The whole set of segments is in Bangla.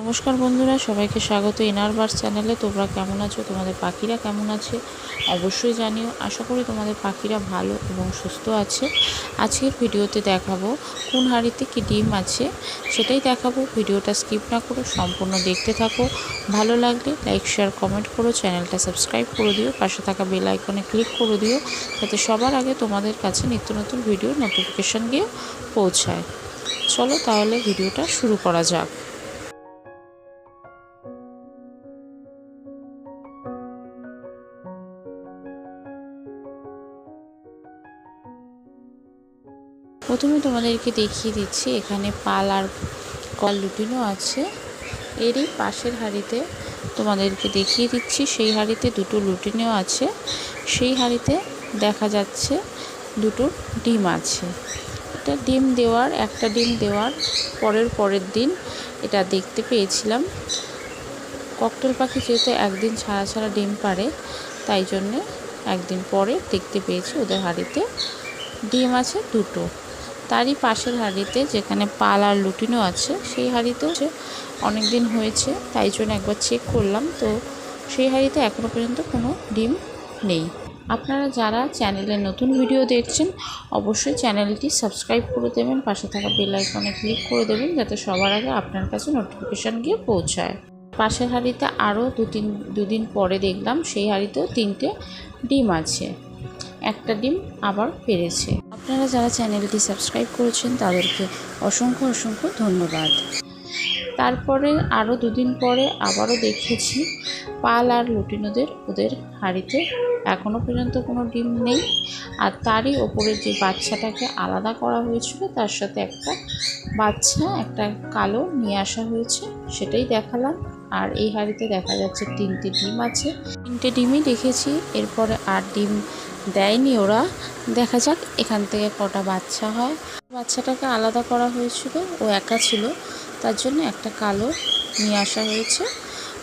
নমস্কার বন্ধুরা, সবাইকে স্বাগত ইনারবার্স চ্যানেলে। তোমরা কেমন আছো? তোমাদের পাখিরা কেমন আছে? অবশ্যই জানিও। আশা করি তোমাদের পাখিরা ভালো এবং সুস্থ আছে। আজকের ভিডিওতে দেখাবো কোন হাঁড়িতে কী ডিম আছে। সেটাই দেখাবো। ভিডিওটা স্কিপ না করো সম্পূর্ণ দেখতে থাকো। ভালো লাগলে লাইক, শেয়ার, কমেন্ট করো। চ্যানেলটা সাবস্ক্রাইব করে দিও। পাশে থাকা বেল আইকনে ক্লিক করে দিও। যাতে সবার আগে তোমাদের কাছে নিত্য নতুন ভিডিও নোটিফিকেশান গিয়ে পৌঁছায়। চলো তাহলে ভিডিওটা শুরু করা যাক। প্রথমে তোমাদেরকে দেখিয়ে দিচ্ছি, এখানে পাল আর কল লুটিনো আছে। এরই পাশের হাঁড়িতে তোমাদেরকে দেখিয়ে দিচ্ছি, সেই হাঁড়িতে দুটো লুটিনো আছে। সেই হাঁড়িতে দেখা যাচ্ছে দুটো ডিম আছে। এটা ডিম দেওয়ার, একটা ডিম দেওয়ার পরের পরের দিন এটা দেখতে পেয়েছিলাম। ককটেল পাখি যেহেতু একদিন ছাড়া ছাড়া ডিম পারে তাই জন্যে একদিন পরে দেখতে পেয়েছি ওদের হাঁড়িতে। ডিম আছে দুটো। তারই পাশের হাঁড়িতে যেখানে পাল আর লুটিনো আছে, সেই হাঁড়িতেও যে অনেক দিন হয়েছে, তাই জন্য একবার চেক করলাম। তো সেই হাঁড়িতে এখনও পর্যন্ত কোনো ডিম নেই। আপনারা যারা চ্যানেলে নতুন ভিডিও দেখছেন, অবশ্যই চ্যানেলটি সাবস্ক্রাইব করে দেবেন, পাশে থাকা বেল আইকনে ক্লিক করে দেবেন, যাতে সবার আগে আপনার কাছে নোটিফিকেশান গিয়ে পৌঁছায়। পাশের হাঁড়িতে আরও দু তিন দুদিন পরে দেখলাম, সেই হাঁড়িতেও তিনটে ডিম আছে। একটা ডিম আবার পেরেছে। আপনারা যারা চ্যানেলটি সাবস্ক্রাইব করেছেন, তাদেরকে অসংখ্য অসংখ্য ধন্যবাদ। তারপরে আরও দুদিন পরে আবারও দেখেছি পাল আর লুটিনোদের, ওদের হাঁড়িতে এখনও পর্যন্ত কোনো ডিম নেই। আর তারই ওপরে যে বাচ্চাটাকে আলাদা করা হয়েছিল, তার সাথে একটা বাচ্চা, একটা কালো নিয়ে আসা হয়েছে, সেটাই দেখালাম। আর এই হাঁড়িতে দেখা যাচ্ছে তিনটে ডিম আছে। তিনটে ডিমই দেখেছি, এরপরে আর ডিম দেয়নি ওরা। দেখা যাক, এখান থেকে কটা বাচ্চা হয়। বাচ্চাটাকে আলাদা করা হয়েছিল, ও একা ছিল। তার জন্য একটা কালো নিয়ে আসা হয়েছে।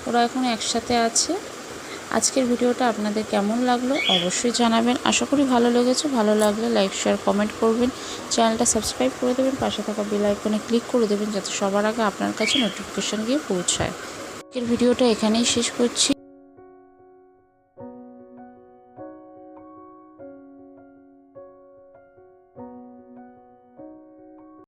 ওরা এখন একসাথে আছে। আজকের ভিডিওটা আপনাদের কেমন লাগল অবশ্যই জানাবেন। আশা করি ভালো লেগেছে। ভালো লাগলে লাইক, শেয়ার, কমেন্ট করবেন। চ্যানেলটা সাবস্ক্রাইব করে দেবেন। পাশে থাকা বেল আইকনে ক্লিক করে দেবেন যাতে সবার আগে আপনার কাছে নোটিফিকেশান গিয়ে পৌঁছায়। আজকের ভিডিওটা এখানেই শেষ করছি।